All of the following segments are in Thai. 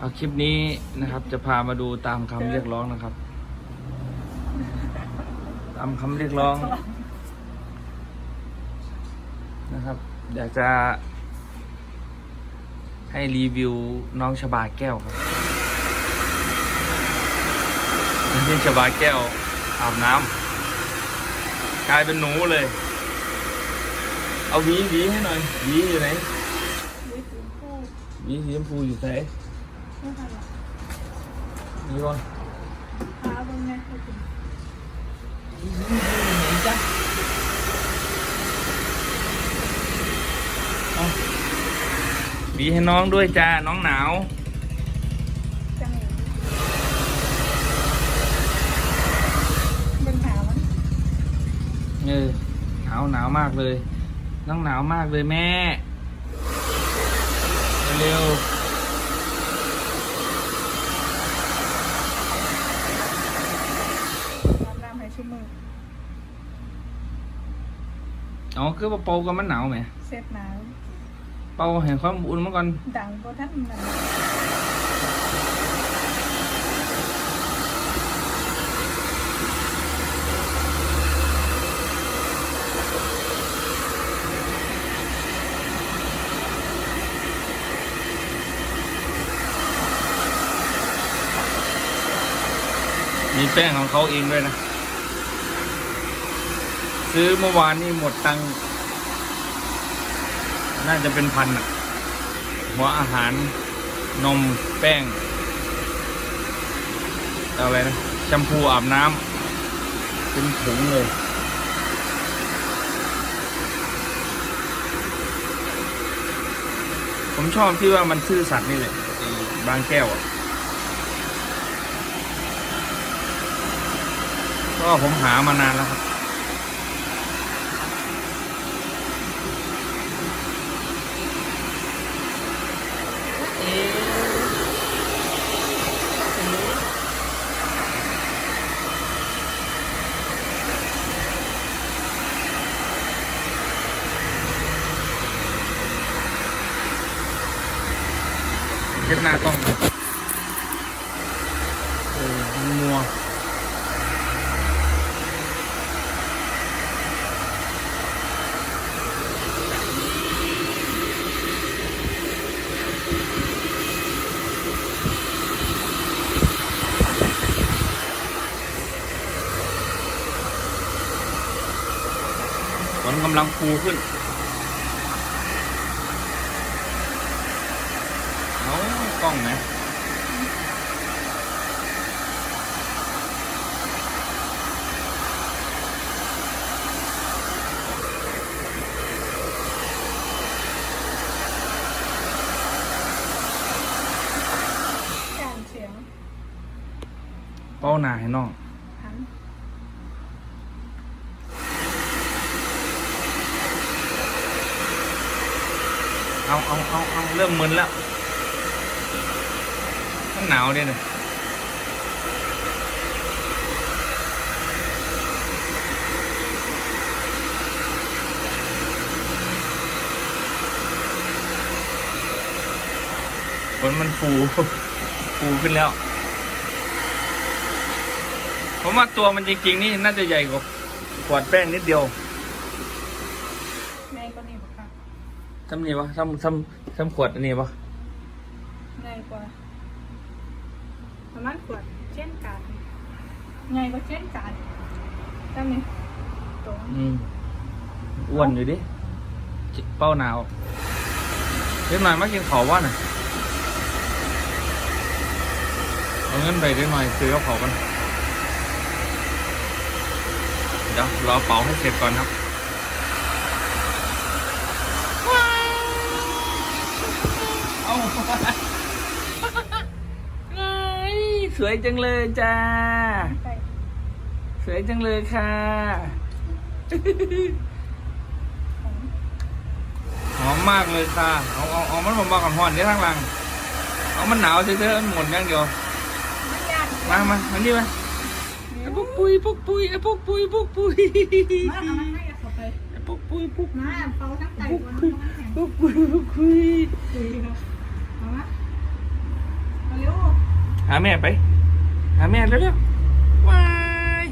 เอาคลิปนี้นะครับ จะพามาดูตามคำเรียกร้องนะครับ ตามคำเรียกร้องนะครับ อยากจะ ให้รีวิวน้องชบาแก้วครับนี่ชบาแก้วอาบน้ำกลายเป็นหนูเลย เอาหวีหวีให้หน่อยหวีอยู่ไหนวิถีผู้หวีสีชมพูอยู่ไหน ไม่ทันหรอกนี่วะพาเบิ่งไงให้ถึงไหนจ๊ะเอาหวีให้น้องด้วยจ้า น้องหนาว จังหวะเบิ่งหามันเออหนาวหนาวมากเลย น้องหนาวมากเลยแม่ เร็วรั บน้ำให้ชุ่มมือๆเอาคือว่าเป่ากันมันหนาวไหมเสร็จหนาวเป่าให้ความอุ่นมาก่อนดังก็ท่านหนาวมีแป้งของเขาเองด้วยนะ ซื้อเมื่อวานนี่หมดตังน่าจะเป็นพันอะหัวอาหารนมแป้งอะไรนะแชมพูอาบน้ำเป็นถุงเลย ผมชอบที่ว่ามันซื่อสัตย์นี่แหละบางแก้วอะก็ผมหามานานแล้วครับ เช็ดหน้ากล้องหน่อยเออมันมัวฝนกำลังฟูขึ้น เอา กล้องไหมการเสียงเป้าหนาให้น้องหันเอาเอาเอาเอาเริ่มมึนแล้วมัน หนาวเนี่ยนะฝนมันฟูฟูขึ้นแล้ว ผมว่าตัวมันจริง ๆ นี่น่าจะใหญ่กว่าขวดแป้งนิดเดียวในก็นี่ค่ะทำนี่ปะทำทำทำขวดอันนี้ปะง่ายกว่า ประมาณขวดเช่นกันง่ายกว่าเช่นกันจังนี่ตรงอืมอ้วนอยู่ดิจิเป้าหนาวเดี๋ยวหน่อยมากินขอว่าน่ะเอาเงินไปเดี๋ยวหน่อยซื้อกับเขากันเดี๋ยวรอเป๋าให้เสร็จก่อนครับเอาเอ้ย สวยจังเลยจ้าไปสวยจังเลยค่ะของหอมมากเลยค่ะ เอาเอาเอามันผมมาก่อนหอนนี่ทางหลัง เอามันหนาวเฉยๆมันหมดอย่างเดียวไม่ยากมามามานี่มาไอ้พวกปุยพวกปุยไอ้พวกปุยพวกปุยมาเอามันให้เข้าไปไอ้พวกปุยพวกมาเป่าทั้งใจพวกคนปุยทั้งแห่งพวกปุยพวกปุยคุยครับเอามาเอาเร็ว หาแม่ไป หาแม่เร็วๆว้าย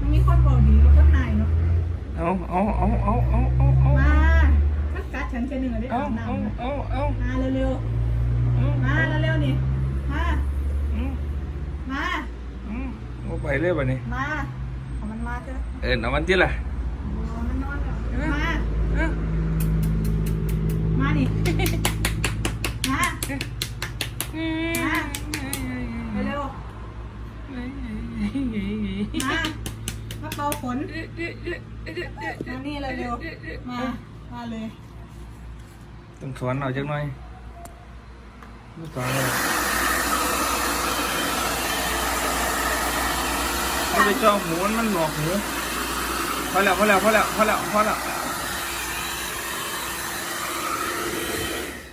มันมีคนบอกดีแล้วก็หายเนาะเอาเอาเอาเอาเอาเอาเอามาถ้ากัดฉันแค่หนึ่งอะได้เอาอาบน้เอาำนะเอาเอามาเร็วเอาๆมาเร็วๆนี่มาอืมมาอืมเอาไปเลยบ่นี่มาเอามันมาเถอะเอินเอามันที่ละเอามันนอนก่อนมาเอ้ามาดิมาอืม เร็วๆมามาเป่าขนมานี่เร็วๆมา มาเลย ต้องสอนเอาจักหน่อยต้องสอนเลยเอาไปจ้องหมูมันหนวกหูพอแล้วพอแล้วพอแล้วพอแล้วพอแล้ว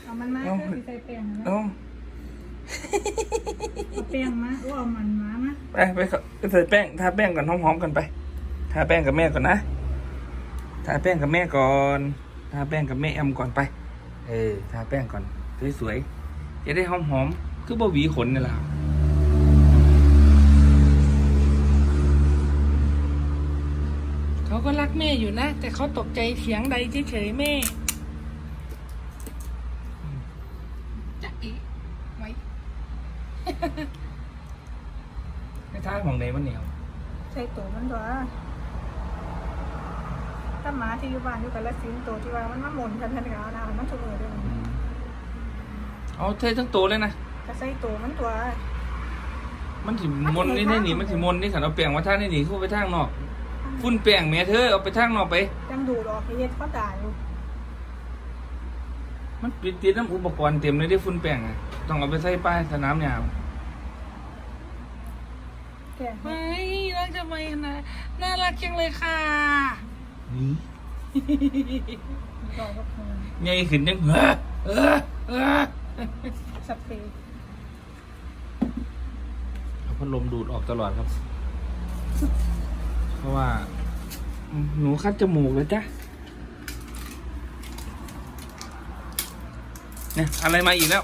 เอามันมาเอาเพื่อสิใส่แป้งนะ เอาเอาแป้งมาเอาเอามันมามาไปไปเข้าไปใส่แป้งทาแป้งก่อนหอมๆกันไปทาแป้งกับแม่ก่อนนะทาแป้งกับแม่ก่อนทาแป้งกับแม่แอมก่อนไป เออทาแป้งก่อนสวยๆจะได้หอมๆคือบ่หวีขนนี่แหละเขาก็รักแม่อยู่นะ แต่เขาตกใจเสียงใดเฉยๆแม่จะอีไว้ ไม่ท้าของไหนมันเหนียว ใส่ตัวมันตัวถ้าหมา ที่อยู่บ้านอยู่กับละสิงตัวที่ว่ามันมาหมุนทันทันกับเอาน้ำมันชุ่มเลยด้วยมันเอาเททั้งตัวเลยนะก็ใส่ตัวมันตัว มันสิมนนี่ได้หนีมันสิมนนี่ขันเอาแป้งมาทางนี่หนีเข้าไปทางนอกฟุ้นแป้งแม่เธอเอาไปทางนอกไปยังดูดออกไปเฮ็ดก็ด่าอยู่มันปิดติดน้ำอุปกรณ์เต็มเลยที่ฟุ้นแป้งอะต้องเอาไปใส่ป้ายสนามยาวแก่ไม่รักจะไปนะน่ารักจังเลยค่ะ นี่ดอกกับมือใหญ่ขึ้นยังเออเออเออสเปรย์เอาพัดลมดูดออกตลอดครับ เพราะว่า หนูคัดจมูกเลยจ้ะเนี่ยอะไรมาอีกแล้ว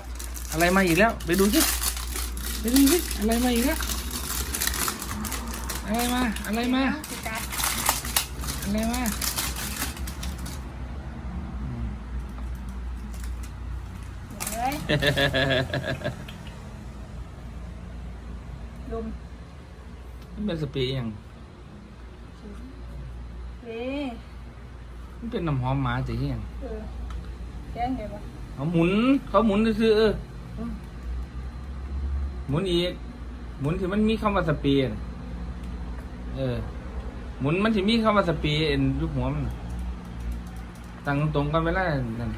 อะไรมาอีกแล้ว ไปดูสิไปดูสิอะไรมาอีกแล้วอะไรมา อะไรมาสิกัดอะไรมา เลยลุมมันเป็นสเปรย์อหย่างเอ๊ะมันเป็นน้ำหอมหมาสิอหย่างเออแก้งไงวะเขาหมุน เขาหมุนซื้อๆเออหมุนอีก หมุนที่มันมีคำว่าสเปรย์น่ะเออ หมุนมันที่มีคำว่าสเปรย์เอ็นยุคหัวมันน่ะตั้งตรงกันไปแล้วนั่น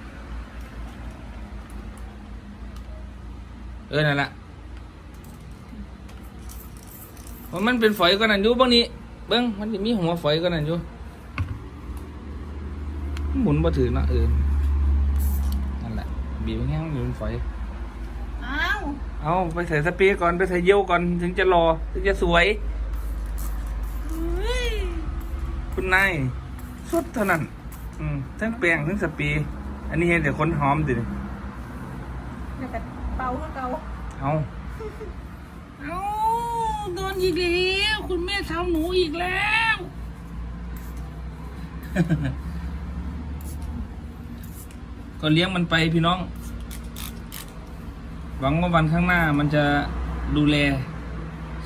ออนั่นแหละว่ามันเป็นฝอยก็นั่นอยู่บ้างนี้เบิ้งมันจะมีหัวฝอยก็นั่นอยู่หมุนบ่ถือเนาะเออนั่นแหละ บีบแห้งๆอยู่เป็นฝอยอ้าวเอาไปใส่สเปรย์ก่อนไปใส่เยี่ยวก่อนถึงจะรอถึงจะสวย คุณนายสุดเท่านั้น อืมทั้งแปรงทั้งสเปรย์อันนี้เห็นแต่คนหอมดิเดี๋ยวก็ เป่าก็เก่าเอาเอ้าโดนอีกแล้วคุณแม่ทำหนูอีกแล้วก็เลี้ยงมันไปพี่น้อง หวังว่าวันข้างหน้ามันจะดูแล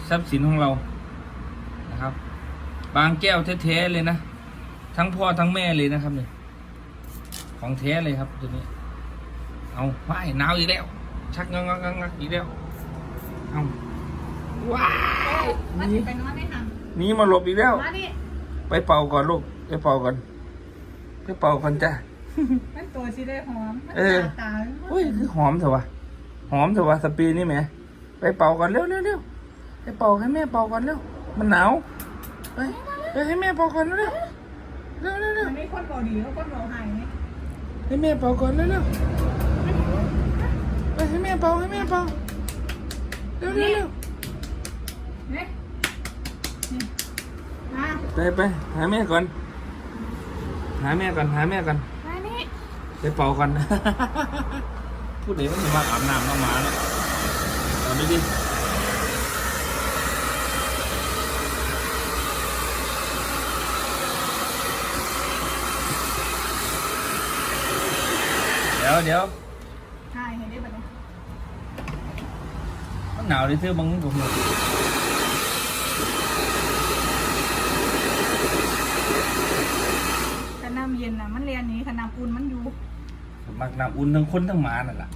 ทรัพย์สินของเรานะครับ บางแก้วแท้ๆเลยนะ ทั้งพ่อทั้งแม่เลยนะครับเนี่ยของแท้เลยครับตัวนี้ เอาว้ายหนาวอีกแล้ว ชักงักงักงักงักอีกแล้วเอาว้ายมาสิไปนอนในหังหนี่มาหลบอีกแล้ว มาดิไปเป่าก่อนลูกไปเป่าก่อนไปเป่าก่อนจ้ะมันตัวสิได้หอมมันเออตาตาเฮ้ยคือหอมเถอะวะหอมเถอะวะสปีนี่แหมไปเป่าก่อนเร็วเร็วเร็วไปเป่าให้แม่เป่าก่อนเร็วมันหนาวไปไปให้แม่เป่าก่อนเร็วเร็วเร็วเร็วเร็วมันไม่คนบอกดีแล้วคนบอกหายไงให้แม่เป่าก่อนเร็วเร็ว ไปให้แม่เป่าให้แม่เป่าเร็วเร็วเร็วเนี่ยนี่มาไปไปหาแม่ก่อน หาแม่ก่อนหาแม่ก่อนมานี่ไปเป่าก่อน พูดเดี๋ยวมันจะมาอาบน้ำมาหมาเนาะตอนดูดิเดี๋ยวเดี๋ยว ใช่เห็นได้แบบนี้ มัน หนาวดิซื้อบางกับหัวแต่น้ำเย็นน่ะมันเรียนนี้ขนาดอุ่นมันอยู่มักน้ำอุ่นทั้งคนทั้งหมานั่นแหละ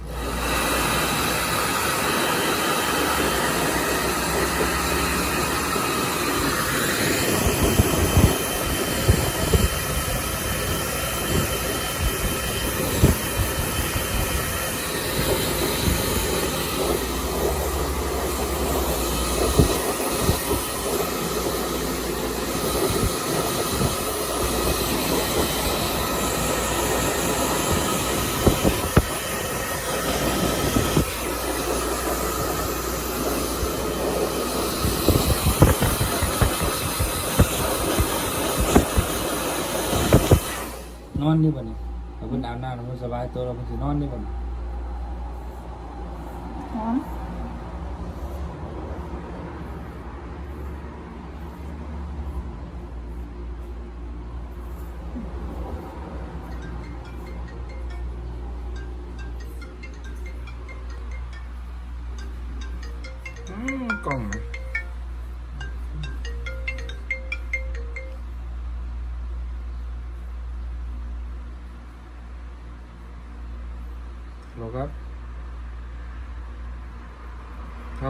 อนนี่บ่นี่ถ้าเพิ่นอาบน้ำแล้วเพิ่นสบายตัวเราเพิ่นสินอนนี่บ่นี่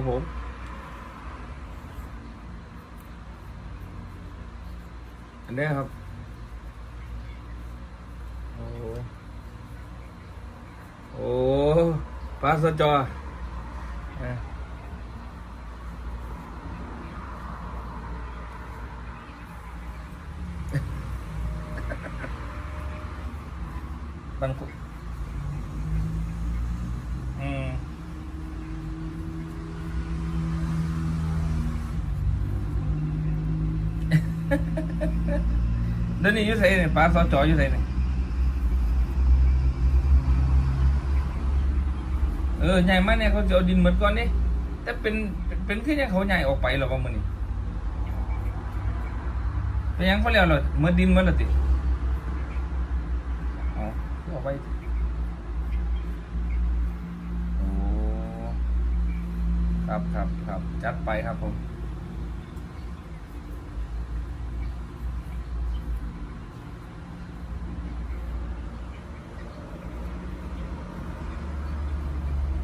ครับผมอันนี้ครับโอ้โอ้ฟาสจอย บางคนอืม เดี๋ยวนี้อยุ่ใส่เนี่ยปลาซอจอยู่ใส่เนี่ยเออใหญ่มากเนี่ยเขาจะเอาดินเหมือนก่อนนี่แต่เป็นเป็นขึ้นยังเขาใหญ่ออกไปหรอวะมันนี่เป็นยังเขาเรียกหรอเหมือนดินเหมือนหรอติออาไปครับครับครับจัดไปครับผม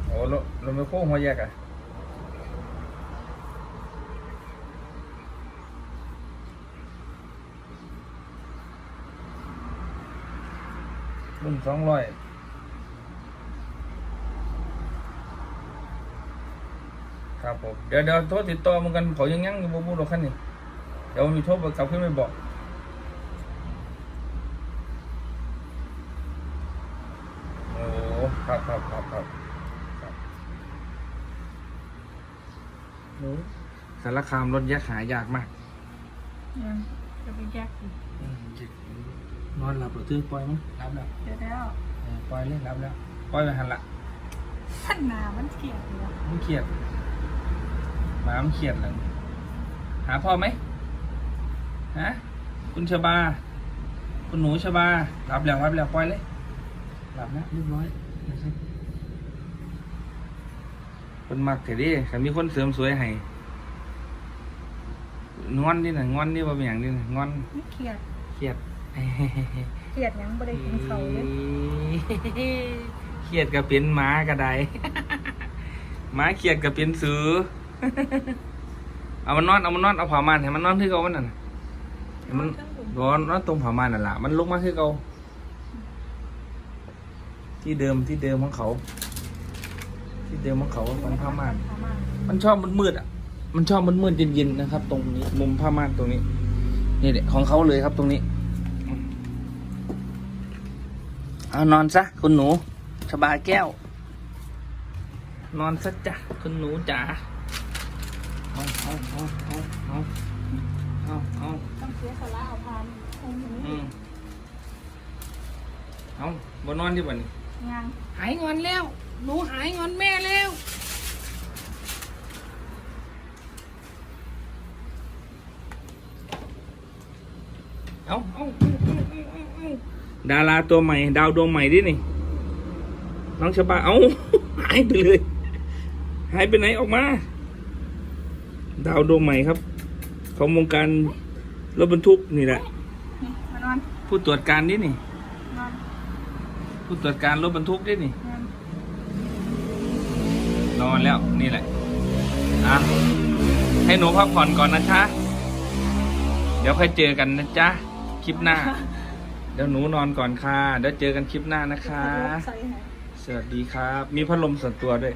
โอ้รถรถไม โครหัวแยกอะรุ่นสองร้อยครับผม เดี๋ยวเดี๋ยวโทษติดต่อเหมือนกันเขายังยังอยู่บ่บูดอกคันนี้เดี๋ยวมีโทษกลับขึ้นไปบอก โอ้ครับครับครับครับครับโอ้ สารคามรถยักษ์หายากมากยังจะไปแยกอีกนอนหลับหรือตื้อปล่อยมั้งรับแล้วเดี๋ยวแล้วเออปล่อยเลยรับแล้วปล่อยไปหันละท่านนามันเกลียดเลยมันเครียดหมามันเครียดเลยหาพ่อไหมฮะคุณชบา คุณหนูชบารับแล้วรับแล้วปล่อยเลยรับแล้วเรียบร้อยนะครับ คนมักเถอะดิใครมีคนเสริมสวยให้งอนดิน่ะงอนดิว่าเป็นอย่างดิน่ะงอนไม่เกลียดเครียดเกลียดยังไม่ได้กินเขาวเลยเครียดก็เป็นหมาก็ได้ หมาเครียดก็เป็นสือ เอามันนอนเอามันนอนเอาผ้าม่านให้มันนอนที่เก่ามันน่ะให้มันนอนนอนตรงผ้าม่านนั่นล่ะมันลุกมาที่เก่าที่เดิมที่เดิมของเขา ที่เดิมของเขามันผ้าม่านผ้าม่านมันชอบมันมืดๆอะ มันชอบมันมืดๆเย็นๆนะครับ ตรงนี้มุมผ้าม่านตรงนี้ นี่แหละของเขาเลยครับตรงนี้เอานอนซะคุณหนูสบายแก้ว นอนซะจ้ะคุณหนูจ๋าเอาเอาเอาเอาเอาเอาเอาต้องเสียสละเอาพานคงอย่างอืนี้มเอาบนนอนที่บ่นี่ยังหายงอนแล้ว หนูหายงอนแม่แล้ว เอาเอาดาราตัวใหม่ ดาวดวงใหม่ดินี่ น้องชบาเอาหายไปเลย หายไปไหนออกมา ดาวดวงใหม่ครับ ของวงการรถบรรทุกนี่แหละผู้ตรวจการนี่นี่ผู้ตรวจการรถบรรทุกนี่นี่ นอนนอนแล้วนี่แหละอะให้หนูพักผ่อนก่อนนะคะเดี๋ยวค่อยเจอกันนะจ๊ะคลิปหน้า เดี๋ยวหนูนอนก่อนค่ะเดี๋ยวเจอกันคลิปหน้านะคะใส่ให้สวัสดีครับ มีพัดลมส่วนตัวด้วย